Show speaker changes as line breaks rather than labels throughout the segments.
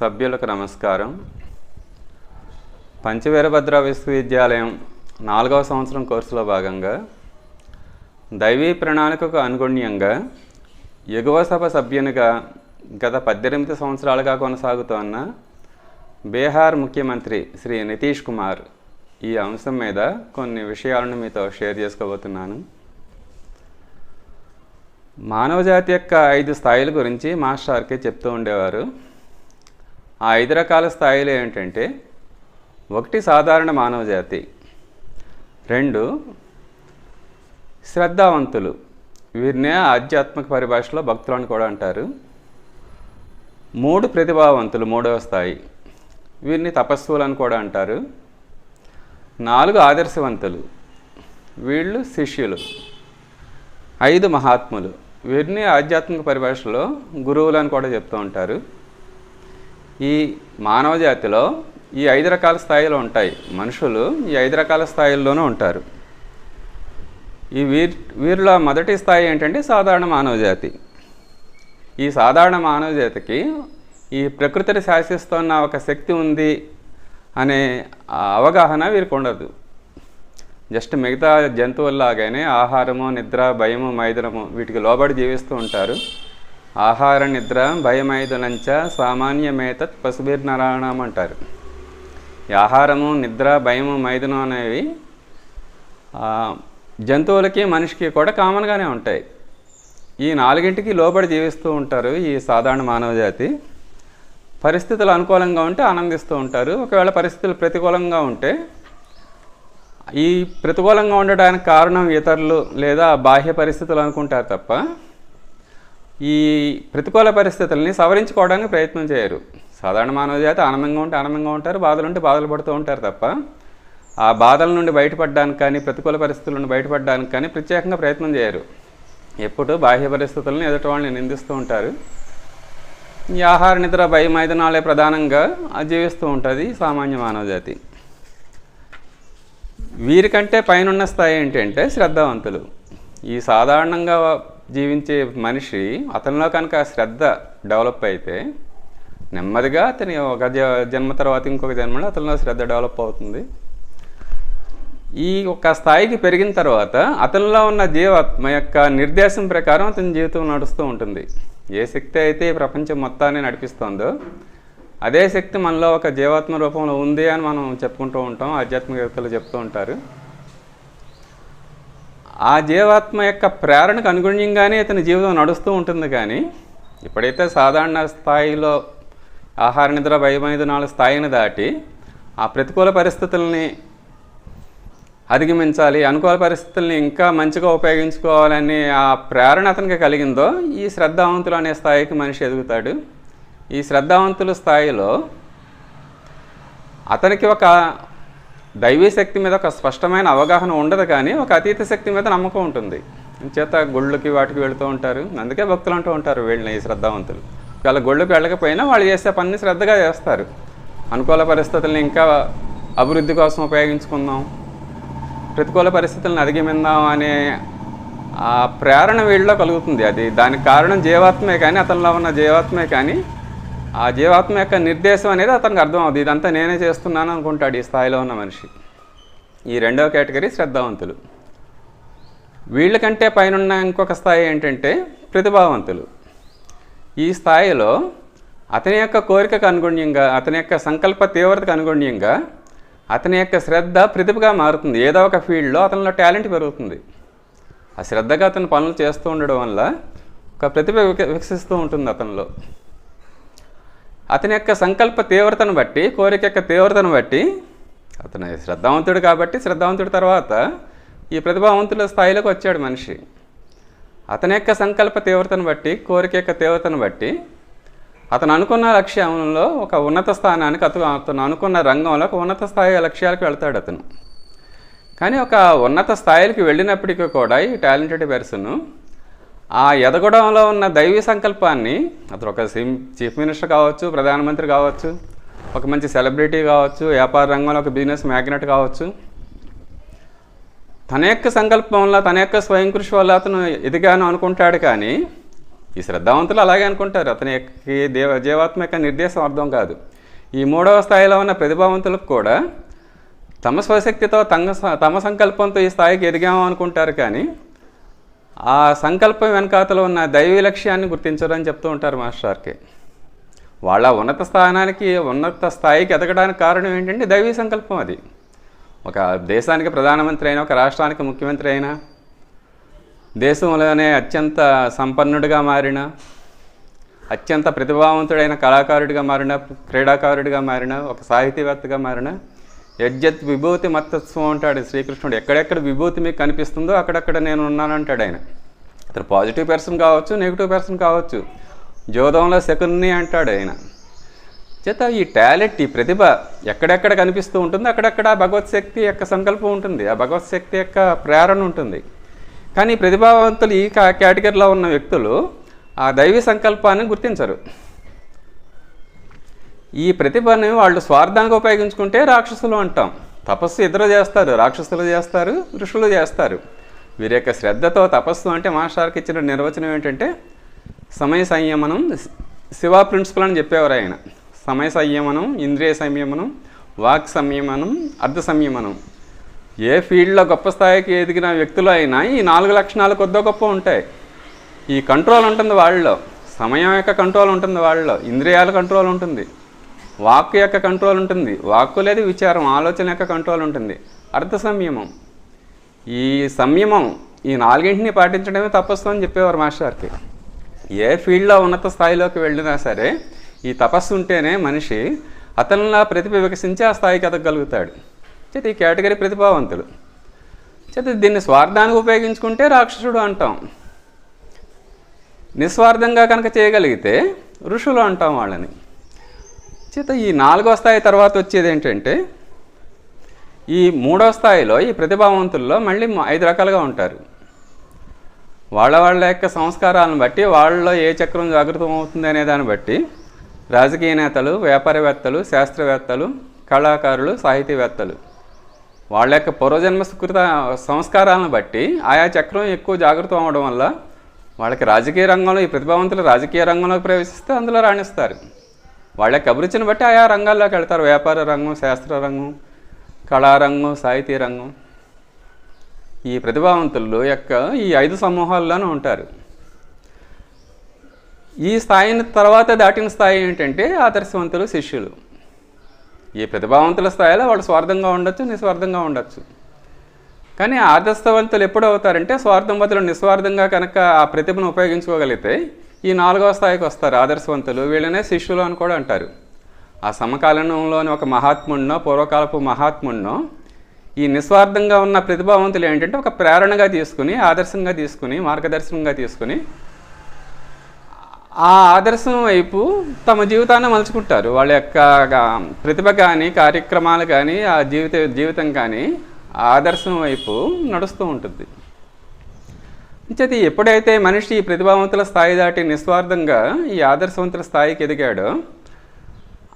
సభ్యులకు నమస్కారం. పంచవీరభద్ర విశ్వవిద్యాలయం నాలుగవ సంవత్సరం కోర్సులో భాగంగా దైవీ ప్రణాళికకు అనుగుణ్యంగా ఎగువ సభ సభ్యునిగా గత పద్దెనిమిది సంవత్సరాలుగా కొనసాగుతోన్న బీహార్ ముఖ్యమంత్రి శ్రీ నితీష్ కుమార్ ఈ అంశం మీద కొన్ని విషయాలను మీతో షేర్ చేసుకోబోతున్నాను. మానవజాతి యొక్క ఐదు స్థాయిల గురించి మాస్టర్కి చెప్తూ ఉండేవారు. ఆ ఐదు రకాల స్థాయిలు ఏమిటంటే ఒకటి సాధారణ మానవజాతి రెండు శ్రద్ధావంతులు వీరినే ఆధ్యాత్మిక పరిభాషలో భక్తులు అని కూడా అంటారు మూడు ప్రతిభావంతులు మూడవ స్థాయి వీరిని తపస్సులు అని కూడా అంటారు నాలుగు ఆదర్శవంతులు వీళ్ళు శిష్యులు ఐదు మహాత్ములు వీరిని ఆధ్యాత్మిక పరిభాషలో గురువులు అని కూడా చెప్తూ ఉంటారు. ఈ మానవ జాతిలో ఈ ఐదు రకాల స్థాయిలు ఉంటాయి. మనుషులు ఈ ఐదు రకాల స్థాయిల్లోనూ ఉంటారు. ఈ వీర్ వీరిలో మొదటి స్థాయి ఏంటంటే సాధారణ మానవ జాతి. ఈ సాధారణ మానవ జాతికి ఈ ప్రకృతిని శాసిస్తున్న ఒక శక్తి ఉంది అనే అవగాహన వీరికి ఉండదు. జస్ట్ మిగతా జంతువుల్లాగానే ఆహారము నిద్ర భయము మైదనము వీటికి లోబడి జీవిస్తూ ఉంటారు. ఆహార నిద్ర భయమైదులంచ సామాన్యమేతత్ పశుభిర్నరాణం అంటారు ఈ ఆహారము నిద్ర భయము మైదునం అనేవి జంతువులకి మనిషికి కూడా కామన్గానే ఉంటాయి. ఈ నాలుగింటికి లోబడి జీవిస్తూ ఉంటారు ఈ సాధారణ మానవ జాతి పరిస్థితులు అనుకూలంగా ఉంటే ఆనందిస్తూ ఉంటారు. ఒకవేళ పరిస్థితులు ప్రతికూలంగా ఉంటే ఈ ప్రతికూలంగా ఉండడానికి కారణం ఇతరులు లేదా బాహ్య పరిస్థితులు అనుకుంటారు తప్ప ఈ ప్రతికూల పరిస్థితుల్ని సవరించుకోవడానికి ప్రయత్నం చేయరు. సాధారణ మానవజాతి ఆనందంగా ఉంటే ఆనందంగా ఉంటారు బాధలు ఉంటే బాధలు పడుతూ ఉంటారు తప్ప ఆ బాధల నుండి బయటపడడానికి కానీ ప్రతికూల పరిస్థితుల నుండి బయటపడడానికి కానీ ప్రత్యేకంగా ప్రయత్నం చేయరు. ఎప్పుడు బాహ్య పరిస్థితులను ఎదుటి వాళ్ళని నిందిస్తూ ఉంటారు. ఈ ఆహార నిద్ర భయం మైదనాలే ప్రధానంగా జీవిస్తూ ఉంటుంది సామాన్య మానవజాతి. వీరికంటే పైనున్న స్థాయి ఏంటంటే శ్రద్ధావంతులు. ఈ సాధారణంగా జీవించే మనిషి అతనిలో కనుక శ్రద్ధ డెవలప్ అయితే నెమ్మదిగా అతని ఒక జ- జన్మ తర్వాత ఇంకొక జన్మలో అతనిలో శ్రద్ధ డెవలప్ అవుతుంది. ఈ ఒక స్థాయికి పెరిగిన తర్వాత అతనిలో ఉన్న జీవాత్మ యొక్క నిర్దేశం ప్రకారం అతని జీవితం నడుస్తూ ఉంటుంది. ఏ శక్తి అయితే ఈ ప్రపంచం మొత్తాన్ని నడిపిస్తుందో అదే శక్తి మనలో ఒక జీవాత్మ రూపంలో ఉంది అని మనం చెప్పుకుంటూ ఉంటాం ఆధ్యాత్మికవేత్తలు చెప్తూ ఉంటారు. ఆ జీవాత్మ యొక్క ప్రేరణకు అనుగుణ్యంగానే ఇతని జీవితం నడుస్తూ ఉంటుంది కానీ ఎప్పుడైతే సాధారణ స్థాయిలో ఆహార నిద్ర భయమైదునాల స్థాయిని దాటి ఆ ప్రతికూల పరిస్థితుల్ని అధిగమించాలి అనుకూల పరిస్థితుల్ని ఇంకా మంచిగా ఉపయోగించుకోవాలని ఆ ప్రేరణ అతనికి కలిగిందో ఈ శ్రద్ధావంతులు అనే స్థాయికి మనిషి ఎదుగుతాడు. ఈ శ్రద్ధావంతుల స్థాయిలో అతనికి ఒక దైవీ శక్తి మీద ఒక స్పష్టమైన అవగాహన ఉండదు కానీ ఒక అతీత శక్తి మీద నమ్మకం ఉంటుంది. చేత గుళ్ళకి వాటికి వెళుతూ ఉంటారు. అందుకే భక్తులు అంటూ ఉంటారు వీళ్ళని ఈ శ్రద్ధావంతులు. ఒకవేళ గుళ్ళకి వెళ్ళకపోయినా వాళ్ళు చేసే పనిని శ్రద్ధగా చేస్తారు. అనుకూల పరిస్థితుల్ని ఇంకా అభివృద్ధి కోసం ఉపయోగించుకుందాం. ప్రతికూల పరిస్థితులను అధిగమిందాం అనే ఆ ప్రేరణ వీళ్ళలో కలుగుతుంది. అది దానికి కారణం జీవాత్మే కానీ అతనిలో ఉన్న జీవాత్మే కానీ ఆ జీవాత్మ యొక్క నిర్దేశం అనేది అతనికి అర్థం అవుతుంది. ఇదంతా నేనే చేస్తున్నాను అనుకుంటాడు ఈ స్థాయిలో ఉన్న మనిషి. ఈ రెండవ కేటగిరీ శ్రద్ధావంతులు. వీళ్ళకంటే పైన ఇంకొక స్థాయి ఏంటంటే ప్రతిభావంతులు. ఈ స్థాయిలో అతని యొక్క కోరికకు అనుగుణ్యంగా అతని యొక్క సంకల్ప తీవ్రతకు అనుగుణ్యంగా అతని యొక్క శ్రద్ధ ప్రతిభగా మారుతుంది. ఏదో ఒక ఫీల్డ్లో అతనిలో టాలెంట్ పెరుగుతుంది. ఆ శ్రద్ధగా అతను పనులు చేస్తూ ఉండడం వల్ల ఒక ప్రతిభ వికసిస్తూ ఉంటుంది అతనిలో. అతని యొక్క సంకల్ప తీవ్రతను బట్టి కోరిక యొక్క తీవ్రతను బట్టి అతను శ్రద్ధావంతుడు కాబట్టి శ్రద్ధావంతుడి తర్వాత ఈ ప్రతిభావంతుల స్థాయిలోకి వచ్చాడు మనిషి. అతని యొక్క సంకల్ప తీవ్రతను బట్టి కోరిక యొక్క తీవ్రతను బట్టి అతను అనుకున్న లక్ష్యంలో ఒక ఉన్నత స్థానానికి అతను అతను అనుకున్న రంగంలో ఒక ఉన్నత స్థాయి లక్ష్యాలకు వెళ్తాడు అతను. కానీ ఒక ఉన్నత స్థాయికి వెళ్ళినప్పటికీ కూడా ఈ టాలెంటెడ్ పర్సన్ ఆ ఎదగడంలో ఉన్న దైవీ సంకల్పాన్ని అతను ఒక సిమ్ చీఫ్ మినిస్టర్ కావచ్చు ప్రధానమంత్రి కావచ్చు ఒక మంచి సెలబ్రిటీ కావచ్చు వ్యాపార రంగంలో ఒక బిజినెస్ మ్యాగ్నెట్ కావచ్చు తన యొక్క సంకల్పం వల్ల తన యొక్క స్వయం కృషి వల్ల అతను ఎదిగాను అనుకుంటాడు కానీ ఈ శ్రద్ధావంతులు అలాగే అనుకుంటారు. అతని యొక్క దేవ జీవాత్మ యొక్క నిర్దేశం అర్థం కాదు. ఈ మూడవ స్థాయిలో ఉన్న ప్రతిభావంతులకు కూడా తమ స్వశక్తితో తమ తమ సంకల్పంతో ఈ స్థాయికి ఎదిగాము అనుకుంటారు కానీ ఆ సంకల్పం వెనకాతలో ఉన్న దైవీ లక్ష్యాన్ని గుర్తించరని చెప్తూ ఉంటారు మాస్టర్కి వాళ్ళ ఉన్నత స్థానానికి ఉన్నత స్థాయికి ఎదగడానికి కారణం ఏంటంటే దైవీ సంకల్పం అది. ఒక దేశానికి ప్రధానమంత్రి అయినా ఒక రాష్ట్రానికి ముఖ్యమంత్రి అయినా దేశంలోనే అత్యంత సంపన్నుడిగా మారిన అత్యంత ప్రతిభావంతుడైన కళాకారుడిగా మారిన క్రీడాకారుడిగా మారిన ఒక సాహితీవేత్తగా మారిన యజ్జత్ విభూతి మత్తత్వం అంటాడు శ్రీకృష్ణుడు. ఎక్కడెక్కడ విభూతి మీకు కనిపిస్తుందో అక్కడక్కడ నేను ఉన్నానంటాడు ఆయన. అతను పాజిటివ్ పర్సన్ కావచ్చు నెగిటివ్ పర్సన్ కావచ్చు. జోదంలో శకుని అంటాడు ఆయన. చేత ఈ టాలెంట్ ఈ ప్రతిభ ఎక్కడెక్కడ కనిపిస్తూ ఉంటుంది అక్కడక్కడ ఆ భగవత్ శక్తి యొక్క సంకల్పం ఉంటుంది. ఆ భగవత్ శక్తి యొక్క ప్రేరణ ఉంటుంది. కానీ ఈ ప్రతిభావంతులు ఈ కేటగిరీలో ఉన్న వ్యక్తులు ఆ దైవీ సంకల్పాన్ని గుర్తించరు. ఈ ప్రతిభని వాళ్ళు స్వార్థానికి ఉపయోగించుకుంటే రాక్షసులు అంటాం. తపస్సు ఇద్దరు చేస్తారు రాక్షసులు చేస్తారు ఋషులు చేస్తారు. వీరి యొక్క శ్రద్ధతో తపస్సు అంటే మాస్టర్కి ఇచ్చిన నిర్వచనం ఏంటంటే సమయ సంయమనం శివ ప్రిన్సిపల్ అని చెప్పేవారు ఆయన. సమయ సంయమనం ఇంద్రియ సంయమనం వాక్ సంయమనం అర్ధ సంయమనం. ఏ ఫీల్డ్లో గొప్ప స్థాయికి ఎదిగిన వ్యక్తులు అయినా ఈ నాలుగు లక్షణాలు కొద్దో గొప్ప ఉంటాయి. ఈ కంట్రోల్ ఉంటుంది వాళ్ళలో. సమయం యొక్క కంట్రోల్ ఉంటుంది వాళ్ళలో. ఇంద్రియాల కంట్రోల్ ఉంటుంది. వాక్ యొక్క కంట్రోల్ ఉంటుంది. వాక్కు లేదు విచారం ఆలోచన యొక్క కంట్రోల్ ఉంటుంది. అర్థ సంయమం. ఈ సంయమం ఈ నాలుగింటిని పాటించడమే తపస్సు అని చెప్పేవారు మాస్టర్కి. ఏ ఫీల్డ్లో ఉన్నత స్థాయిలోకి వెళ్ళినా సరే ఈ తపస్సు ఉంటేనే మనిషి అతనిలా ప్రతిభ వికసించి ఆ స్థాయికి ఎదగలుగుతాడు చేత ఈ కేటగిరీ ప్రతిభావంతులు చేత దీన్ని స్వార్థానికి ఉపయోగించుకుంటే రాక్షసుడు అంటాం. నిస్వార్థంగా కనుక చేయగలిగితే ఋషులు అంటాం వాళ్ళని. చేత ఈ నాలుగో స్థాయి తర్వాత వచ్చేది ఏంటంటే ఈ మూడో స్థాయిలో ఈ ప్రతిభావంతుల్లో మళ్ళీ ఐదు రకాలుగా ఉంటారు. వాళ్ళ వాళ్ళ యొక్క సంస్కారాలను బట్టి వాళ్ళలో ఏ చక్రం జాగృతం అవుతుంది అనే దాన్ని బట్టి రాజకీయ నేతలు వ్యాపారవేత్తలు శాస్త్రవేత్తలు కళాకారులు సాహితీవేత్తలు వాళ్ళ యొక్క పూర్వజన్మ సుకృత సంస్కారాలను బట్టి ఆయా చక్రం ఎక్కువ జాగృతం అవ్వడం వల్ల వాళ్ళకి రాజకీయ రంగంలో ఈ ప్రతిభావంతులు రాజకీయ రంగంలోకి ప్రవేశిస్తే అందులో రాణిస్తారు. వాళ్ళకి అభిరుచిని బట్టి ఆయా రంగాల్లోకి వెళ్తారు. వ్యాపార రంగం శాస్త్ర రంగం కళారంగం సాహితీ రంగం. ఈ ప్రతిభావంతులు యొక్క ఈ ఐదు సమూహాల్లోనూ ఉంటారు. ఈ స్థాయిని తర్వాత దాటిన స్థాయి ఏంటంటే ఆదర్శవంతులు శిష్యులు. ఈ ప్రతిభావంతుల స్థాయిలో వాళ్ళు స్వార్థంగా ఉండొచ్చు నిస్వార్థంగా ఉండొచ్చు. కానీ ఆదర్శవంతులు ఎప్పుడు అవుతారంటే స్వార్థం బదులు నిస్వార్థంగా కనుక ఆ ప్రతిభను ఉపయోగించుకోగలిగితే ఈ నాలుగవ స్థాయికి వస్తారు ఆదర్శవంతులు. వీళ్ళనే శిష్యులు అని కూడా అంటారు. ఆ సమకాలీనంలోని ఒక మహాత్ముడినో పూర్వకాలపు మహాత్ముడినో ఈ నిస్వార్థంగా ఉన్న ప్రతిభావంతులు ఏంటంటే ఒక ప్రేరణగా తీసుకుని ఆదర్శంగా తీసుకుని మార్గదర్శనంగా తీసుకుని ఆ ఆదర్శం వైపు తమ జీవితాన్ని మలుచుకుంటారు. వాళ్ళ యొక్క ప్రతిభ కానీ కార్యక్రమాలు కానీ ఆ జీవిత జీవితం కానీ ఆదర్శం వైపు నడుస్తూ ఉంటుంది. చేతి ఎప్పుడైతే మనిషి ఈ ప్రతిభావంతుల స్థాయి దాటి నిస్వార్థంగా ఈ ఆదర్శవంతుల స్థాయికి ఎదిగాడో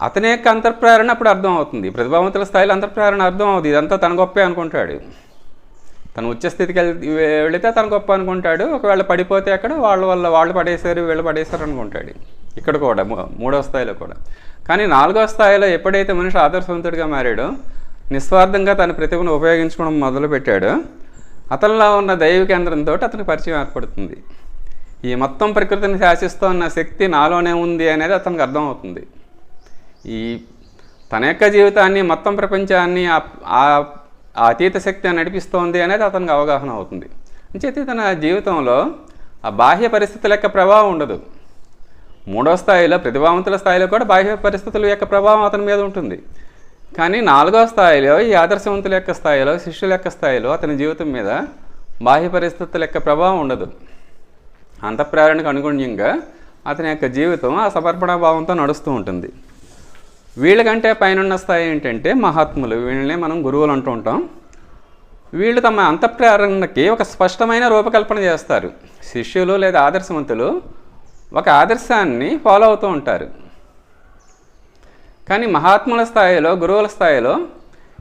అతని యొక్క అంతర్ప్రేరణ అప్పుడు అర్థం అవుతుంది. ప్రతిభావంతుల స్థాయిలో అంతర్ప్రేరణ అర్థం అవుతుంది. ఇదంతా తన గొప్పే అనుకుంటాడు. తను ఉచ్చ స్థితికి వెళితే తన గొప్ప అనుకుంటాడు. ఒకవేళ పడిపోతే అక్కడ వాళ్ళ వల్ల వాళ్ళు పడేశారు వీళ్ళు పడేశారు అనుకుంటాడు. ఇక్కడ కూడా మూడో స్థాయిలో కూడా. కానీ నాలుగో స్థాయిలో ఎప్పుడైతే మనిషి ఆదర్శవంతుడిగా మారాడో నిస్వార్థంగా తన ప్రతిభను ఉపయోగించుకోవడం మొదలుపెట్టాడో అతనిలో ఉన్న దైవ కేంద్రంతో అతనికి పరిచయం ఏర్పడుతుంది. ఈ మొత్తం ప్రకృతిని శాసిస్తున్న శక్తి నాలోనే ఉంది అనేది అతనికి అర్థమవుతుంది. ఈ తన యొక్క జీవితాన్ని మొత్తం ప్రపంచాన్ని ఆ- ఆ అతీత శక్తి నడిపిస్తోంది అనేది అతనికి అవగాహన అవుతుంది. అంచేతే తన జీవితంలో ఆ బాహ్య పరిస్థితుల యొక్క ప్రభావం ఉండదు. మూడో స్థాయిలో ప్రతిభావంతుల స్థాయిలో కూడా బాహ్య పరిస్థితుల యొక్క ప్రభావం అతని మీద ఉంటుంది. కానీ నాలుగో స్థాయిలో ఈ ఆదర్శవంతుల యొక్క స్థాయిలో శిష్యుల యొక్క స్థాయిలో అతని జీవితం మీద బాహ్య పరిస్థితుల యొక్క ప్రభావం ఉండదు. అంతఃప్రేరణకు అనుగుణ్యంగా అతని యొక్క జీవితం ఆ సమర్పణ భావంతో నడుస్తూ ఉంటుంది. వీళ్ళకంటే పైనున్న స్థాయి ఏంటంటే మహాత్ములు. వీళ్ళనే మనం గురువులు అంటూ ఉంటాం. వీళ్ళు తమ అంతఃప్రేరణకి ఒక స్పష్టమైన రూపకల్పన చేస్తారు. శిష్యులు లేదా ఆదర్శవంతులు ఒక ఆదర్శాన్ని ఫాలో అవుతూ ఉంటారు. కానీ మహాత్ముల స్థాయిలో గురువుల స్థాయిలో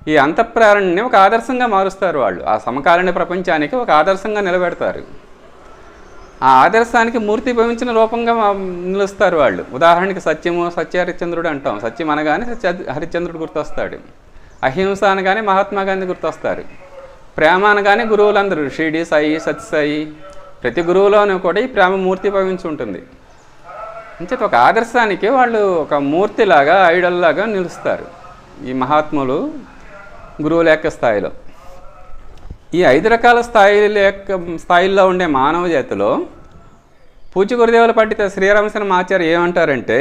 ఈ అంతఃప్రేరణని ఒక ఆదర్శంగా మారుస్తారు వాళ్ళు. ఆ సమకాలీన ప్రపంచానికి ఒక ఆదర్శంగా నిలబెడతారు. ఆ ఆదర్శానికి మూర్తి భవించిన రూపంగా నిలుస్తారు వాళ్ళు. ఉదాహరణకి సత్యము సత్య హరిశ్చంద్రుడు అంటాం. సత్యం అనగానే సత్య హరిశ్చంద్రుడు గుర్తొస్తాడు. అహింస అనగానే మహాత్మా గాంధీ గుర్తొస్తారు. ప్రేమ అనగానే గురువులందరూ షిరిడి సాయి సత్యసాయి. ప్రతి గురువులోనూ కూడా ఈ ప్రేమ మూర్తి భవించి ఉంటుంది. అంచేత ఒక ఆదర్శానికి వాళ్ళు ఒక మూర్తిలాగా ఐడల్ లాగా నిలుస్తారు ఈ మహాత్ములు గురువుల యొక్క స్థాయిలో. ఈ ఐదు రకాల స్థాయిల యొక్క స్థాయిల్లో ఉండే మానవ జాతిలో పూజ గురుదేవుల పండిత శ్రీరామశర్మ ఆచార్య ఏమంటారంటే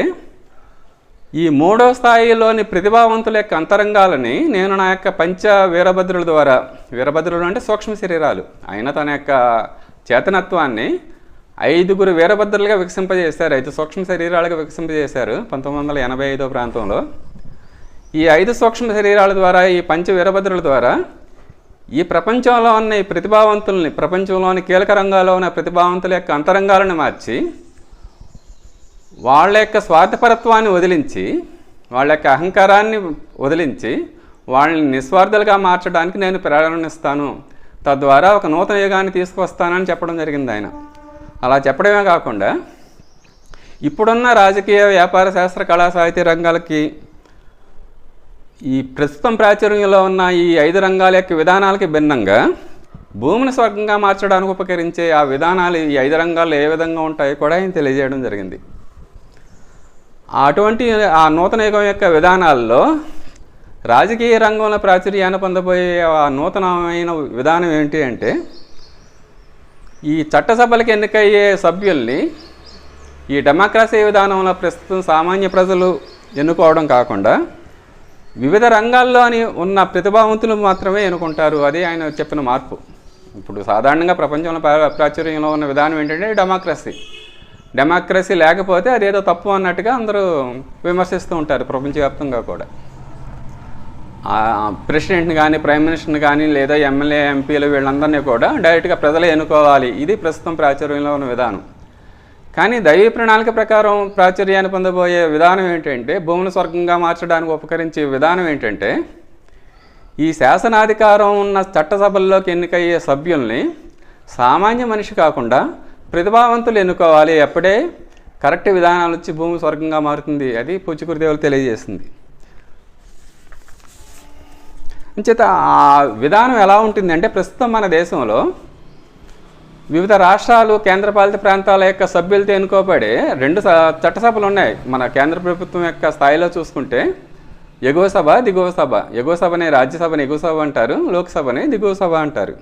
ఈ మూడో స్థాయిలోని ప్రతిభావంతుల యొక్క అంతరంగాలని నేను నా యొక్క పంచ వీరభద్రుల ద్వారా వీరభద్రులు అంటే సూక్ష్మ శరీరాలు ఆయన తన యొక్క చేతనత్వాన్ని ఐదుగురు వీరభద్రులుగా వికసింపజేశారు. ఐదు సూక్ష్మ శరీరాలుగా వికసింపజేశారు. పంతొమ్మిది వందల ఎనభై ఐదో ప్రాంతంలో. ఈ ఐదు సూక్ష్మ శరీరాల ద్వారా ఈ పంచ వీరభద్రుల ద్వారా ఈ ప్రపంచంలో ఉన్న ఈ ప్రతిభావంతుల్ని ప్రపంచంలోని కీలక రంగాల్లో ఉన్న ప్రతిభావంతుల యొక్క అంతరంగాలను మార్చి వాళ్ళ యొక్క స్వార్థపరత్వాన్ని వదిలించి వాళ్ళ యొక్క అహంకారాన్ని వదిలించి వాళ్ళని నిస్వార్థులుగా మార్చడానికి నేను ప్రేరణనిస్తాను. తద్వారా ఒక నూతన యుగాన్ని తీసుకొస్తానని చెప్పడం జరిగింది ఆయన. అలా చెప్పడమే కాకుండా ఇప్పుడున్న రాజకీయ వ్యాపార శాస్త్ర కళా సాహిత్య రంగాలకి ఈ ప్రస్తుతం ప్రాచుర్యంలో ఉన్న ఈ ఐదు రంగాల యొక్క విధానాలకి భిన్నంగా భూమిని స్వర్గంగా మార్చడానికి ఉపకరించే ఆ విధానాలు ఈ ఐదు రంగాలు ఏ విధంగా ఉంటాయో కూడా ఆయన తెలియజేయడం జరిగింది. అటువంటి ఆ నూతన యుగం యొక్క విధానాల్లో రాజకీయ రంగంలో ప్రాచుర్యాన్ని పొందబోయే ఆ నూతనమైన విధానం ఏంటి అంటే ఈ చట్టసభలకు ఎన్నికయ్యే సభ్యుల్ని ఈ డెమోక్రసీ విధానంలో ప్రస్తుతం సామాన్య ప్రజలు ఎన్నుకోవడం కాకుండా వివిధ రంగాల్లోని ఉన్న ప్రతిభావంతులు మాత్రమే ఎన్నుకుంటారు. అది ఆయన చెప్పిన మార్పు. ఇప్పుడు సాధారణంగా ప్రపంచంలో ప్రాచుర్యంలో ఉన్న విధానం ఏంటంటే డెమోక్రసీ. డెమోక్రసీ లేకపోతే అదేదో తప్పు అన్నట్టుగా అందరూ విమర్శిస్తూ ఉంటారు ప్రపంచవ్యాప్తంగా కూడా. ప్రెసిడెంట్ని కానీ ప్రైమ్ మినిస్టర్ని కానీ లేదా ఎమ్మెల్యే ఎంపీలు వీళ్ళందరినీ కూడా డైరెక్ట్గా ప్రజలే ఎన్నుకోవాలి. ఇది ప్రస్తుతం ప్రాచుర్యంలో ఉన్న విధానం. కానీ దైవీ ప్రణాళిక ప్రకారం ప్రాచుర్యాన్ని పొందబోయే విధానం ఏంటంటే భూమిని స్వర్గంగా మార్చడానికి ఉపకరించే విధానం ఏంటంటే ఈ శాసనాధికారం ఉన్న చట్టసభల్లోకి ఎన్నికయ్యే సభ్యుల్ని సామాన్య మనిషి కాకుండా ప్రతిభావంతులు ఎన్నుకోవాలి. అప్పుడే కరెక్ట్ విధానాలు వచ్చి భూమి స్వర్గంగా మారుతుంది. అది పుచ్చుకురుదేవులు తెలియజేస్తుంది అంచేత ఆ విధానం ఎలా ఉంటుందంటే ప్రస్తుతం మన దేశంలో వివిధ రాష్ట్రాలు కేంద్రపాలిత ప్రాంతాల యొక్క సభ్యులతో ఎన్నుకోబడే రెండు స- చట్టసభలు ఉన్నాయి. మన కేంద్ర ప్రభుత్వం యొక్క స్థాయిలో చూసుకుంటే ఎగువ సభ దిగువ సభ. ఎగువ సభని రాజ్యసభని ఎగువ సభ అంటారు. లోక్సభని దిగువ సభ అంటారు.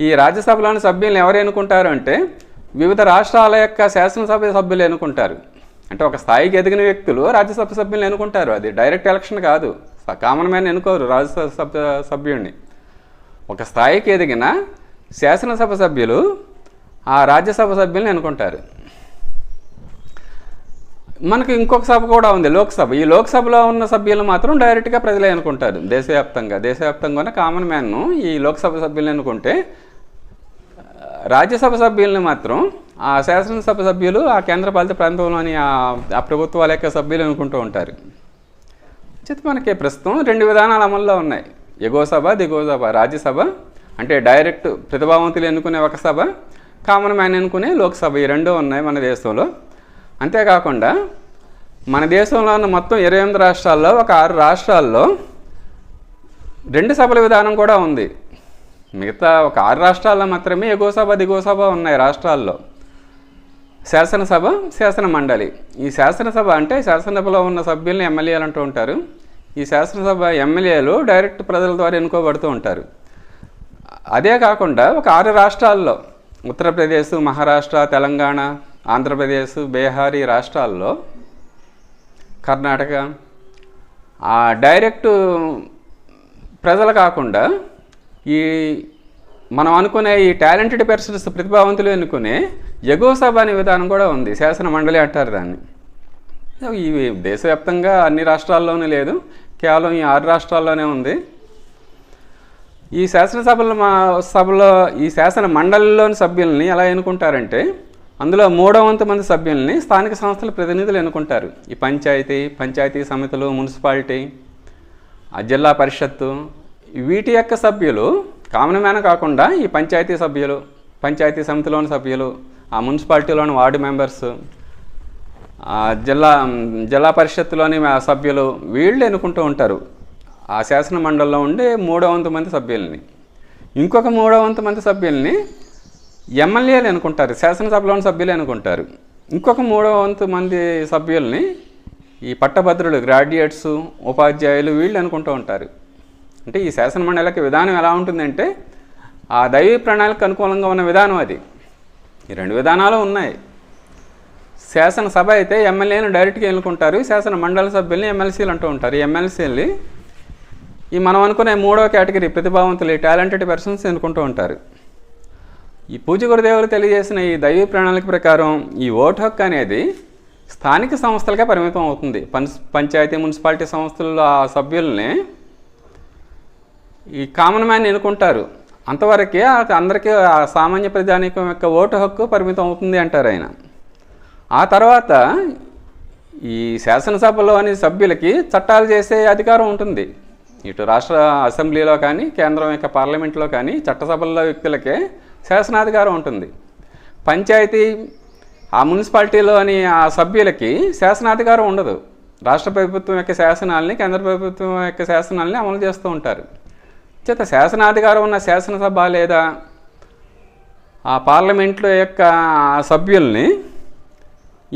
ఈ రాజ్యసభలోని సభ్యులను ఎవరు ఎన్నుకుంటారు అంటే వివిధ రాష్ట్రాల యొక్క శాసనసభ సభ్యులు ఎన్నుకుంటారు. అంటే ఒక స్థాయికి ఎదిగిన వ్యక్తులు రాజ్యసభ సభ్యులను ఎన్నుకుంటారు. అది డైరెక్ట్ ఎలక్షన్ కాదు. కామన్ మ్యాన్ ఎన్నుకోరు రాజ్యసభ సభ్యుడిని ఒక స్థాయికి ఎదిగిన శాసనసభ సభ్యులు ఆ రాజ్యసభ సభ్యులను ఎన్నుకుంటారు. మనకు ఇంకొక సభ కూడా ఉంది లోక్సభ. ఈ లోక్సభలో ఉన్న సభ్యులు మాత్రం డైరెక్ట్గా ప్రజలే అనుకుంటారు దేశవ్యాప్తంగా దేశవ్యాప్తంగా ఉన్న కామన్ మ్యాన్ను ఈ లోక్సభ సభ్యుల్ని అనుకుంటే రాజ్యసభ సభ్యుల్ని మాత్రం ఆ శాసనసభ సభ్యులు ఆ కేంద్రపాలిత ప్రాంతంలోని ఆ ఆ ప్రభుత్వాల యొక్క సభ్యులు అనుకుంటూ ఉంటారు. చేతి మనకి ప్రస్తుతం రెండు విధానాలు అమల్లో ఉన్నాయి. ఎగువ సభ దిగువ సభ రాజ్యసభ అంటే డైరెక్ట్ ప్రతిభావంతులు ఎన్నుకునే ఒక సభ కామన్ మ్యాన్ ఎన్నుకునే లోక్సభ ఈ రెండు ఉన్నాయి మన దేశంలో. అంతేకాకుండా మన దేశంలో ఉన్న మొత్తం ఇరవై ఎనిమిది రాష్ట్రాల్లో ఒక ఆరు రాష్ట్రాల్లో రెండు సభల విధానం కూడా ఉంది. మిగతా ఒక ఆరు రాష్ట్రాల్లో మాత్రమే ఎగువ సభ దిగువ సభ ఉన్నాయి రాష్ట్రాల్లో. శాసనసభ శాసన మండలి ఈ శాసనసభ అంటే శాసనసభలో ఉన్న సభ్యుల్ని ఎమ్మెల్యేలు అంటూ ఉంటారు. ఈ శాసనసభ ఎమ్మెల్యేలు డైరెక్ట్ ప్రజల ద్వారా ఎన్నుకోబడుతూ ఉంటారు. అదే కాకుండా ఒక ఆరు రాష్ట్రాల్లో ఉత్తరప్రదేశ్ మహారాష్ట్ర తెలంగాణ ఆంధ్రప్రదేశ్ బీహార్ ఈ రాష్ట్రాల్లో కర్ణాటక ఆ డైరెక్ట్ ప్రజలు కాకుండా ఈ మనం అనుకునే ఈ టాలెంటెడ్ పర్సన్స్ ప్రతిభావంతులు ఎన్నుకునే ఎగువ సభ అనే విధానం కూడా ఉంది. శాసన మండలి అంటారు దాన్ని. ఇవి దేశవ్యాప్తంగా అన్ని రాష్ట్రాల్లోనూ లేదు. కేవలం ఈ ఆరు రాష్ట్రాల్లోనే ఉంది. ఈ శాసనసభల మా సభలో ఈ శాసన మండలిలోని సభ్యుల్ని ఎలా ఎన్నుకుంటారంటే అందులో మూడో వంతు మంది సభ్యుల్ని స్థానిక సంస్థల ప్రతినిధులు ఎన్నుకుంటారు. ఈ పంచాయతీ పంచాయతీ సమితులు మున్సిపాలిటీ ఆ జిల్లా పరిషత్తు వీటి యొక్క సభ్యులు కామన్ మ్యాన్ కాకుండా ఈ పంచాయతీ సభ్యులు పంచాయతీ సమితిలోని సభ్యులు ఆ మున్సిపాలిటీలోని వార్డు మెంబర్స్ జిల్లా జిల్లా పరిషత్తులోని సభ్యులు వీళ్ళు ఎన్నుకుంటూ ఉంటారు. ఆ శాసన మండలిలో ఉండే మూడో వంతు మంది సభ్యుల్ని. ఇంకొక మూడో వంతు మంది సభ్యుల్ని ఎమ్మెల్యేలు అనుకుంటారు శాసనసభలోని సభ్యులు అనుకుంటారు ఇంకొక మూడో వంతు మంది సభ్యుల్ని ఈ పట్టభద్రులు గ్రాడ్యుయేట్స్ ఉపాధ్యాయులు వీళ్ళు అనుకుంటూ ఉంటారు. అంటే ఈ శాసన మండలికి విధానం ఎలా ఉంటుందంటే ఆ దైవీ ప్రణాళిక అనుకూలంగా ఉన్న విధానం అది. ఈ రెండు విధానాలు ఉన్నాయి. శాసనసభ అయితే ఎమ్మెల్యేని డైరెక్ట్గా ఎన్నుకుంటారు. శాసన మండల సభ్యుల్ని ఎమ్మెల్సీలు అంటూ ఉంటారు. ఎమ్మెల్సీలు ఈ మనం అనుకునే మూడో కేటగిరీ ప్రతిభావంతులు టాలెంటెడ్ పర్సన్స్ ఎన్నుకుంటూ ఉంటారు. ఈ పూజ గురుదేవులు తెలియజేసిన ఈ దైవీ ప్రణాళిక ప్రకారం ఈ ఓటు హక్కు అనేది స్థానిక సంస్థలకే పరిమితం అవుతుంది. పంచాయతీ మున్సిపాలిటీ సంస్థల్లో ఆ సభ్యుల్ని ఈ కామన్ మ్యాన్ ఎన్నుకుంటారు. అంతవరకే అందరికీ ఆ సామాన్య ప్రజానీకం యొక్క ఓటు హక్కు పరిమితం అవుతుంది అంటారు ఆయన. ఆ తర్వాత ఈ శాసనసభలోని సభ్యులకి చట్టాలు చేసే అధికారం ఉంటుంది. ఇటు రాష్ట్ర అసెంబ్లీలో కానీ కేంద్రం యొక్క పార్లమెంట్లో కానీ చట్టసభల్లో వ్యక్తులకే శాసనాధికారం ఉంటుంది. పంచాయతీ ఆ మున్సిపాలిటీలోని ఆ సభ్యులకి శాసనాధికారం ఉండదు. రాష్ట్ర ప్రభుత్వం యొక్క శాసనాలని కేంద్ర ప్రభుత్వం యొక్క శాసనాలని అమలు చేస్తూ ఉంటారు. చేత శాసనాధికారం ఉన్న శాసనసభ లేదా ఆ పార్లమెంట్లో యొక్క సభ్యుల్ని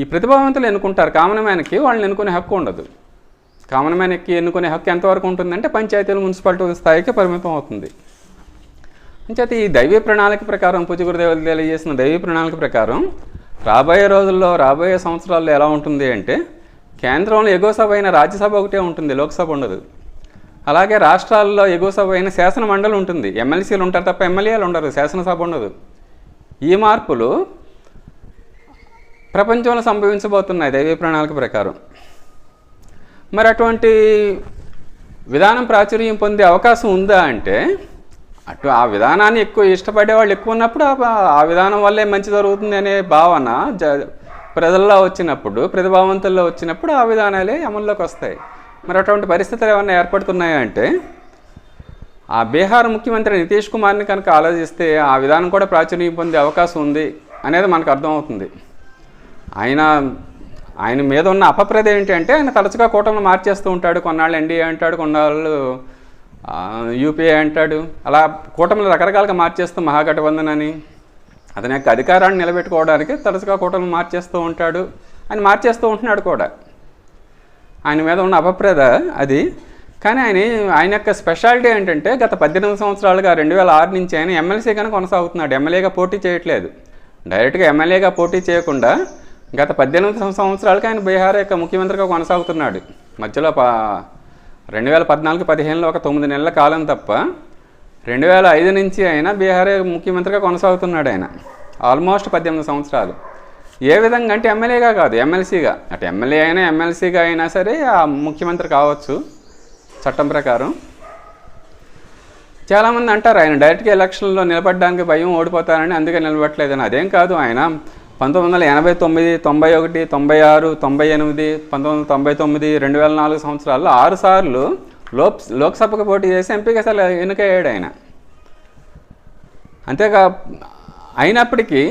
ఈ ప్రతిభావంతులు ఎన్నుకుంటారు? కామన్ మ్యాన్కి వాళ్ళని ఎన్నుకునే హక్కు ఉండదు. కామన్ మ్యాన్కి ఎన్నుకునే హక్కు ఎంతవరకు ఉంటుందంటే పంచాయతీలు మున్సిపాలిటీ స్థాయికి పరిమితం అవుతుంది. అంచేత ఈ దైవీ ప్రణాళిక ప్రకారం పూజ గురుదేవులు తెలియజేసిన దైవీ ప్రణాళిక ప్రకారం రాబోయే రోజుల్లో రాబోయే సంవత్సరాల్లో ఎలా ఉంటుంది అంటే కేంద్రంలో ఎగువ సభ అయిన రాజ్యసభ ఒకటే ఉంటుంది లోక్సభ ఉండదు. అలాగే రాష్ట్రాల్లో ఎగువ సభ అయిన శాసన మండలి ఉంటుంది. ఎమ్మెల్సీలు ఉంటారు తప్ప ఎమ్మెల్యేలు ఉండరు శాసనసభ ఉండదు. ఈ మార్పులు ప్రపంచంలో సంభవించబోతున్నాయి దైవీ ప్రణాళిక ప్రకారం. మరి అటువంటి విధానం ప్రాచుర్యం పొందే అవకాశం ఉందా అంటే అటు ఆ విధానాన్ని ఎక్కువ ఇష్టపడే వాళ్ళు ఎక్కువ ఉన్నప్పుడు ఆ- విధానం వల్లే మంచి జరుగుతుంది అనే భావన జ ప్రజల్లో వచ్చినప్పుడు ప్రతిభావంతుల్లో వచ్చినప్పుడు ఆ విధానాలే అమల్లోకి వస్తాయి. మరి అటువంటి పరిస్థితులు ఏమన్నా ఏర్పడుతున్నాయా అంటే ఆ బీహార్ ముఖ్యమంత్రి నితీష్ కుమార్ని కనుక ఆలోచిస్తే ఆ విధానం కూడా ప్రాచుర్యం పొందే అవకాశం ఉంది అనేది మనకు అర్థమవుతుంది. ఆయన ఆయన మీద ఉన్న అపప్రద ఏంటంటే ఆయన తరచుగా కూటమిని మార్చేస్తూ ఉంటాడు. కొన్నాళ్ళు ఎన్డీఏ అంటాడు కొన్నాళ్ళు యూపీఏ అంటాడు. అలా కూటమిని రకరకాలుగా మార్చేస్తూ మహాగఠబంధన్ అని అతని యొక్క అధికారాన్ని నిలబెట్టుకోవడానికి తరచుగా కూటమిని మార్చేస్తూ ఉంటాడు. ఆయన మార్చేస్తూ ఉంటున్నాడు కూడా. ఆయన మీద ఉన్న అపప్రద అది. కానీ ఆయన ఆయన యొక్క స్పెషాలిటీ ఏంటంటే గత పద్దెనిమిది సంవత్సరాలుగా రెండు వేల ఆరు నుంచి ఆయన ఎమ్మెల్సీగానే కొనసాగుతున్నాడు. ఎమ్మెల్యేగా పోటీ చేయట్లేదు. డైరెక్ట్గా ఎమ్మెల్యేగా పోటీ చేయకుండా గత పద్దెనిమిది సంవత్సరాలకి ఆయన బీహార్ యొక్క ముఖ్యమంత్రిగా కొనసాగుతున్నాడు. మధ్యలో ప రెండు వేల పద్నాలుగు పదిహేనులో ఒక తొమ్మిది నెలల కాలం తప్ప రెండు వేల ఐదు నుంచి ఆయన బీహార్ ముఖ్యమంత్రిగా కొనసాగుతున్నాడు ఆయన. ఆల్మోస్ట్ పద్దెనిమిది సంవత్సరాలు. ఏ విధంగా అంటే ఎమ్మెల్యేగా కాదు ఎమ్మెల్సీగా. అటు ఎమ్మెల్యే అయినా ఎమ్మెల్సీగా అయినా సరే ఆ ముఖ్యమంత్రి కావచ్చు చట్టం ప్రకారం. చాలామంది అంటారు ఆయన డైరెక్ట్గా ఎలక్షన్లో నిలబడడానికి భయం ఓడిపోతారని అందుకే నిలబడలేదని అదేం కాదు ఆయన పంతొమ్మిది వందల ఎనభై తొమ్మిది తొంభై ఒకటి తొంభై ఆరు తొంభై ఎనిమిది పంతొమ్మిది వందల తొంభై తొమ్మిది రెండు వేల నాలుగు సంవత్సరాల్లో ఆరు సార్లు లోక్ లోక్సభకు పోటీ చేసి ఎంపీగా అసలు ఎన్నికయ్యాడు ఆయన. అంతేకా అయినప్పటికీ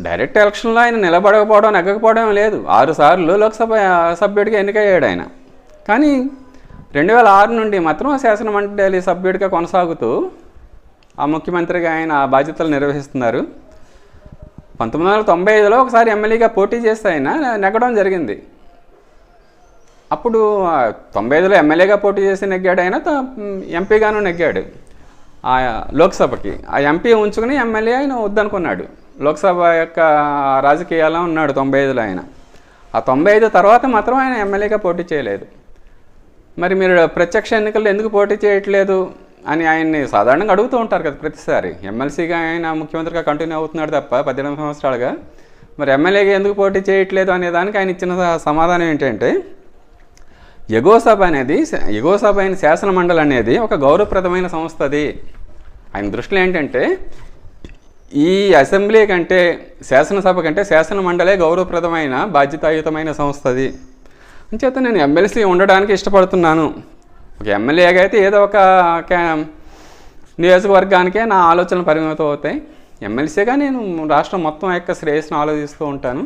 డైరెక్ట్ ఎలక్షన్లో ఆయన నిలబడకపోవడం నెగ్గకపోవడం లేదు. ఆరు సార్లు లోక్సభ సభ్యుడిగా ఎన్నికయ్యాడు ఆయన. కానీ రెండు వేల ఆరు నుండి మాత్రం శాసనమండలి సభ్యుడిగా కొనసాగుతూ ఆ ముఖ్యమంత్రిగా ఆయన ఆ బాధ్యతలు నిర్వహిస్తున్నారు. పంతొమ్మిది వందల తొంభై ఐదులో ఒకసారి ఎమ్మెల్యేగా పోటీ చేస్తే ఆయన నెగ్గడం జరిగింది. అప్పుడు తొంభై ఐదులో ఎమ్మెల్యేగా పోటీ చేసి నెగ్గాడు ఆయన ఎంపీగాను నెగ్గాడు. ఆ లోక్సభకి ఆ ఎంపీ ఉంచుకుని ఎమ్మెల్యే ఆయన వద్దనుకున్నాడు. లోక్సభ యొక్క రాజకీయాల్లో ఉన్నాడు తొంభై ఐదులో ఆయన. ఆ తొంభై ఐదు తర్వాత మాత్రం ఆయన ఎమ్మెల్యేగా పోటీ చేయలేదు. మరి మీరు ప్రత్యక్ష ఎన్నికల్లో ఎందుకు పోటీ చేయట్లేదు? అని ఆయన్ని సాధారణంగా అడుగుతూ ఉంటారు కదా ప్రతిసారి. ఎమ్మెల్సీగా ఆయన ముఖ్యమంత్రిగా కంటిన్యూ అవుతున్నాడు తప్ప పద్దెనిమిది సంవత్సరాలుగా. మరి ఎమ్మెల్యేగా ఎందుకు పోటీ చేయట్లేదు అనే దానికి ఆయన ఇచ్చిన సమాధానం ఏంటంటే ఎగో సభ అనేది ఎగో సభ అయిన శాసన మండలి అనేది ఒక గౌరవప్రదమైన సంస్థ అది ఆయన దృష్టిలో ఏంటంటే ఈ అసెంబ్లీ కంటే శాసనసభ కంటే శాసన మండలే గౌరవప్రదమైన బాధ్యతాయుతమైన సంస్థ అది అంచేత నేను ఎమ్మెల్సీ ఉండడానికి ఇష్టపడుతున్నాను. ఒక ఎమ్మెల్యేగా అయితే ఏదో ఒక నియోజకవర్గానికే నా ఆలోచనలు పరిమితం అవుతాయి. ఎమ్మెల్సీగా నేను రాష్ట్రం మొత్తం యొక్క శ్రేయస్సును ఆలోచిస్తూ ఉంటాను.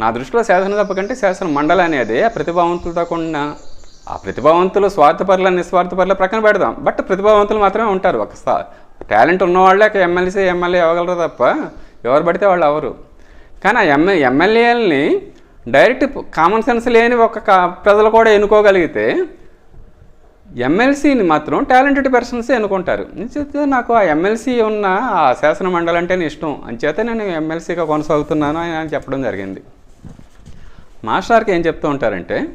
నా దృష్టిలో శాసనసభ కంటే శాసన మండలి అనేది ప్రతిభావంతులతో కూడిన ఆ ప్రతిభావంతులు స్వార్థపరుల నిస్వార్థపరుల ప్రక్కన పెడదాం. బట్ ప్రతిభావంతులు మాత్రమే ఉంటారు. ఒక టాలెంట్ ఉన్నవాళ్ళే ఎమ్మెల్సీ ఎమ్మెల్యే అవ్వగలరు తప్ప ఎవరు పడితే వాళ్ళు అవరు కానీ ఆ ఎమ్మె ఎమ్మెల్యేలని డైరెక్ట్ కామన్ సెన్స్ లేని ఒక ప్రజలు కూడా ఎన్నుకోగలిగితే ఎమ్మెల్సీని మాత్రం టాలెంటెడ్ పర్సన్స్ ఎన్నుకుంటారు. నిజంగా నాకు ఆ ఎమ్మెల్సీ ఉన్న ఆ శాసన మండలి అంటేనే ఇష్టం. అంచేత నేను ఎమ్మెల్సీగా కొనసాగుతున్నాను అని ఆయన చెప్పడం జరిగింది. మాస్టర్కి ఏం చెప్తూ ఉంటారంటే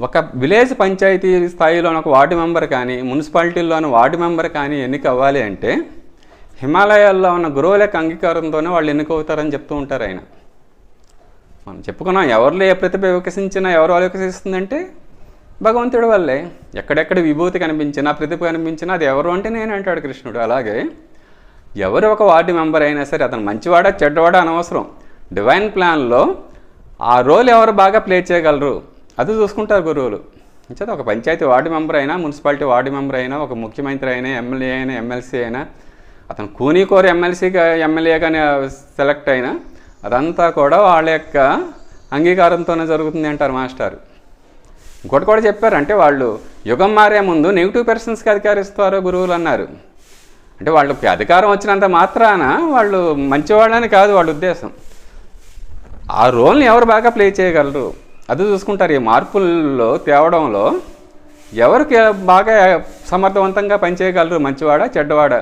ఒక విలేజ్ పంచాయతీ స్థాయిలోని ఒక వార్డు మెంబర్ కానీ మున్సిపాలిటీల్లోని వార్డు మెంబర్ కానీ ఎన్నిక అవ్వాలి అంటే హిమాలయాల్లో ఉన్న గురువులకు అంగీకారంతోనే వాళ్ళు ఎన్నికవుతారని చెప్తూ ఉంటారు ఆయన. మనం చెప్పుకున్నాం ఎవరిలో ఏ ప్రతిభ వికసించినా ఎవరు ఆలోచిస్తుందంటే భగవంతుడి వల్లే ఎక్కడెక్కడ విభూతి కనిపించినా ప్రతిభ కనిపించినా అది ఎవరు అంటే నేను అంటాడు కృష్ణుడు. అలాగే ఎవరు ఒక వార్డు మెంబర్ అయినా సరే అతను మంచివాడా చెడ్డవాడా అనవసరం. డివైన్ ప్లాన్లో ఆ రోల్ ఎవరు బాగా ప్లే చేయగలరు? అది చూసుకుంటారు గురువులు. అంటే ఒక పంచాయతీ వార్డు మెంబర్ అయినా మున్సిపాలిటీ వార్డు మెంబర్ అయినా ఒక ముఖ్యమంత్రి అయినా ఎమ్మెల్యే అయినా ఎమ్మెల్సీ అయినా అతను కూనీ కోరి ఎమ్మెల్సీగా ఎమ్మెల్యేగానే సెలెక్ట్ అయినా అదంతా కూడా వాళ్ళ యొక్క అంగీకారంతోనే జరుగుతుంది అంటారు మాస్టారు. ఇంకోటి కూడా చెప్పారు అంటే వాళ్ళు యుగం మారే ముందు నెగిటివ్ పర్సన్స్కి అధికారిస్తారు గురువులు అన్నారు. అంటే వాళ్ళకి అధికారం వచ్చినంత మాత్రాన వాళ్ళు మంచివాళ్ళని కాదు వాళ్ళ ఉద్దేశం. ఆ రోల్ని ఎవరు బాగా ప్లే చేయగలరు? అది చూసుకుంటారు ఈ మార్పుల్లో తేవడంలో ఎవరికి బాగా సమర్థవంతంగా పనిచేయగలరు? మంచివాడా చెడ్డవాడా?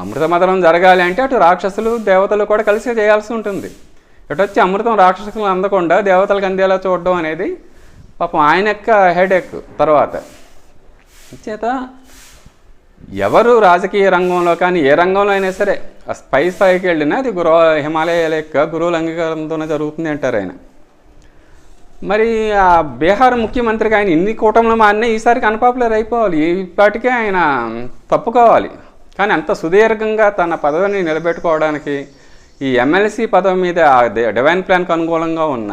అమృతమదనం జరగాలి అంటే అటు రాక్షసులు దేవతలు కూడా కలిసి చేయాల్సి ఉంటుంది. ఇటు వచ్చి అమృతం రాక్షసులు అందకుండా దేవతలకు అందేలా చూడడం అనేది పాపం ఆయన యొక్క హెడేక్ తర్వాత. చేత ఎవరు రాజకీయ రంగంలో కానీ ఏ రంగంలో అయినా సరే ఆ స్థాయికి వెళ్ళినా అది గురు హిమాలయాల యొక్క గురువుల అంగీకారంతోనే జరుగుతుంది అంటారు ఆయన. మరి ఆ బీహార్ ముఖ్యమంత్రిగా ఆయన ఇన్ని కూటమిలో మారినా ఈసారికి అన్పాపులర్ అయిపోవాలి. ఇప్పటికే ఆయన తప్పుకోవాలి. కానీ అంత సుదీర్ఘంగా తన పదవిని నిలబెట్టుకోవడానికి ఈ ఎమ్మెల్సీ పదవి మీద ఆ డివైన్ ప్లాన్కి అనుకూలంగా ఉన్న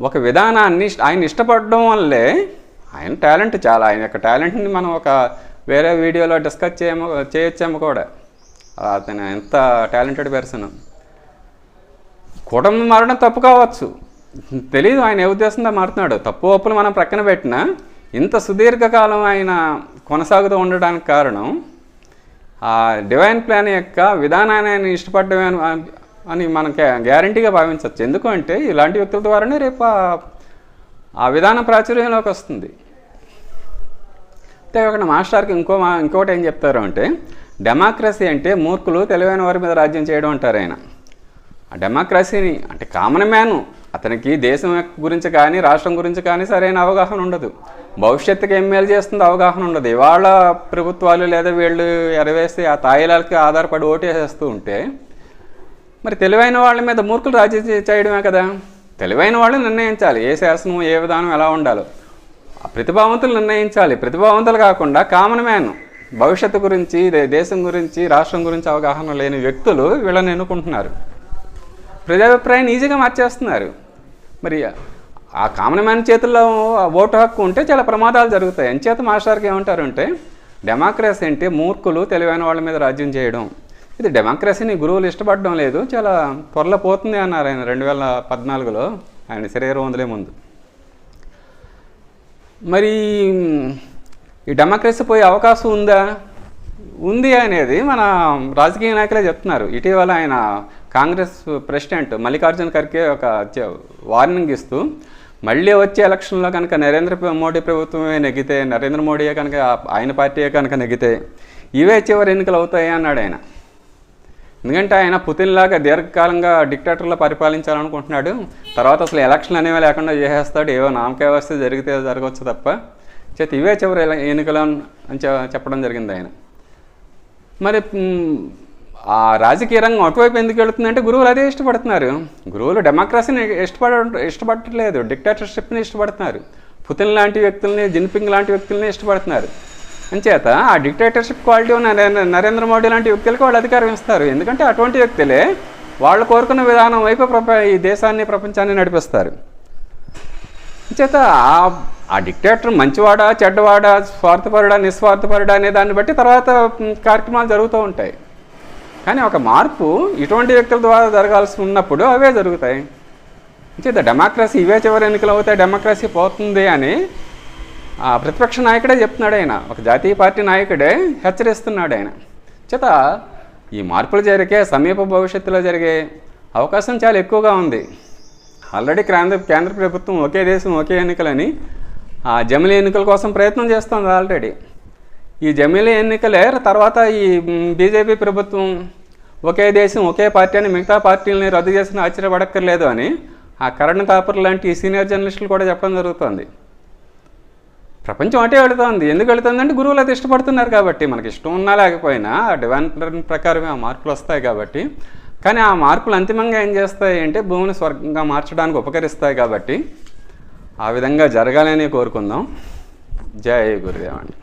ఒక విధానాన్ని ఆయన ఇష్టపడడం వల్లే ఆయన టాలెంట్ చాలా ఆయన యొక్క టాలెంట్ని మనం ఒక వేరే వీడియోలో డిస్కస్ చేయము చేయొచ్చాము కూడా. అతను ఎంత టాలెంటెడ్ పర్సన్. కుటుంబం మారడం తప్పు కావచ్చు. తెలియదు ఆయన ఏ ఉద్దేశంతో మారుతున్నాడు. తప్పు ఒప్పులు మనం ప్రక్కన పెట్టినా ఇంత సుదీర్ఘకాలం ఆయన కొనసాగుతూ ఉండడానికి కారణం ఆ డివైన్ ప్లాన్ యొక్క విధానాన్ని ఆయన ఇష్టపడమే అని- మనం గ్యారంటీగా భావించవచ్చు. ఎందుకంటే ఇలాంటి వ్యక్తుల ద్వారానే రేపు ఆ- విధానం ప్రాచుర్యంలోకి వస్తుంది. అంతేకాకుండా మాస్టర్కి ఇంకో మా ఇంకోటి ఏం చెప్తారు అంటే డెమోక్రసీ అంటే మూర్ఖులు తెలివైన వారి మీద రాజ్యం చేయడం అంటారు ఆయన. ఆ డెమోక్రసీని అంటే కామన్ మ్యాను అతనికి దేశం గురించి కానీ రాష్ట్రం గురించి కానీ సరైన అవగాహన ఉండదు. భవిష్యత్తుకి ఏం మేలు చేస్తుందో అవగాహన ఉండదు. ఇవాళ ప్రభుత్వాలు లేదా వీళ్ళు ఎరవేసి ఆ తాయిలాలకి ఆధారపడి ఓటేసేస్తూ ఉంటే మరి తెలివైన వాళ్ళ మీద మూర్ఖులు రాజ్యం చేయడమే కదా. తెలివైన వాళ్ళు నిర్ణయించాలి. ఏ శాసనం ఏ విధానం ఎలా ఉండాలో. ఆ ప్రతిభావంతులు నిర్ణయించాలి. ప్రతిభావంతులు కాకుండా కామన్ మ్యాన్ భవిష్యత్తు గురించి దేశం గురించి రాష్ట్రం గురించి అవగాహన లేని వ్యక్తులు వీళ్ళని ఎన్నుకుంటున్నారు. ప్రజాభిప్రాయాన్ని ఈజీగా మార్చేస్తున్నారు. మరి ఆ కామన్ మ్యాన్ చేతుల్లో ఓటు హక్కు ఉంటే చాలా ప్రమాదాలు జరుగుతాయి. ఎంచేత మాస్టర్కి ఏమంటారు అంటే డెమోక్రసీ అంటే మూర్ఖులు తెలివైన వాళ్ళ మీద రాజ్యం చేయడం. ఇది డెమోక్రసీని గురువులు ఇష్టపడడం లేదు చాలా త్వరలో పోతుంది అన్నారు ఆయన రెండు వేల పద్నాలుగులో. ఆయన శరీరం వందలే ముందు. మరి ఈ డెమోక్రసీ పోయే అవకాశం ఉందా? ఉంది అనేది మన రాజకీయ నాయకులే చెప్తున్నారు. ఇటీవల ఆయన కాంగ్రెస్ ప్రెసిడెంట్ మల్లికార్జున ఖర్గే ఒక వార్నింగ్ ఇస్తూ మళ్ళీ వచ్చే ఎలక్షన్లో కనుక నరేంద్ర మోడీ ప్రభుత్వమే నెగితే నరేంద్ర మోడీయే కనుక ఆయన పార్టీయే కనుక నెగితే ఇవే చివరి ఎన్నికలు అవుతాయి? అన్నాడు ఆయన. ఎందుకంటే ఆయన పుతిన్ లాగా దీర్ఘకాలంగా డిక్టేటర్లో పరిపాలించాలనుకుంటున్నాడు. తర్వాత అసలు ఎలక్షన్ అనేవి లేకుండా చేసేస్తాడు. ఏవో నామకే వస్తే జరిగితే జరగవచ్చు తప్ప. చేతి ఇవే చివరి ఎన్నికలు అని చెప్పడం జరిగింది ఆయన. మరి ఆ రాజకీయ రంగం అటువైపు ఎందుకు వెళుతుందంటే గురువులు అదే ఇష్టపడుతున్నారు. గురువులు డెమోక్రసీని ఇష్టపడ ఇష్టపడట్లేదు. డిక్టేటర్షిప్ని ఇష్టపడుతున్నారు. పుతిన్ లాంటి వ్యక్తుల్ని జిన్పింగ్ లాంటి వ్యక్తుల్ని ఇష్టపడుతున్నారు. అంచేత ఆ డిక్టేటర్షిప్ క్వాలిటీ ఉన్న నరేంద్ర మోడీ లాంటి వ్యక్తులకు వాళ్ళు అధికారం ఇస్తారు. ఎందుకంటే అటువంటి వ్యక్తులే వాళ్ళు కోరుకున్న విధానం వైపు ప్రప ఈ దేశాన్ని ప్రపంచాన్ని నడిపిస్తారు. చేత ఆ ఆ డిక్టేటర్ మంచివాడా చెడ్డవాడా స్వార్థపరుడా నిస్వార్థపరుడా అనే దాన్ని బట్టి తర్వాత కార్యక్రమాలు జరుగుతూ ఉంటాయి. కానీ ఒక మార్పు ఇటువంటి వ్యక్తుల ద్వారా జరగాల్సి ఉన్నప్పుడు అవే జరుగుతాయి. చేత డెమోక్రసీ ఇవే చివరి ఎన్నికలు అవుతాయి డెమోక్రసీ పోతుంది అని ఆ ప్రతిపక్ష నాయకుడే చెప్తున్నాడు ఆయన. ఒక జాతీయ పార్టీ నాయకుడే హెచ్చరిస్తున్నాడు ఆయన. చేత ఈ మార్పులు జరిగే సమీప భవిష్యత్తులో జరిగే అవకాశం చాలా ఎక్కువగా ఉంది. ఆల్రెడీ కేంద్ర కేంద్ర ప్రభుత్వం ఒకే దేశం ఒకే ఎన్నికలని ఆ జమిలీ ఎన్నికల కోసం ప్రయత్నం చేస్తుంది ఆల్రెడీ. ఈ జమిలీ ఎన్నికలే తర్వాత ఈ బీజేపీ ప్రభుత్వం ఒకే దేశం ఒకే పార్టీ అని మిగతా పార్టీలని రద్దు చేసిన ఆశ్చర్యపడక్కర్లేదు అని ఆ కరణ్ తాపర్ లాంటి సీనియర్ జర్నలిస్టులు కూడా చెప్పడం జరుగుతుంది. ప్రపంచం అటే వెళుతోంది. ఎందుకు వెళుతుందంటే గురువులు అది ఇష్టపడుతున్నారు కాబట్టి. మనకి ఇష్టం ఉన్నా లేకపోయినా ఆ డివైన్ ప్లాన్ ప్రకారమే ఆ మార్పులు వస్తాయి కాబట్టి. కానీ ఆ మార్పులు అంతిమంగా ఏం చేస్తాయి అంటే భూమిని స్వర్గంగా మార్చడానికి ఉపకరిస్తాయి కాబట్టి. ఆ విధంగా జరగాలని కోరుకుందాం. జయ గురుదేవండి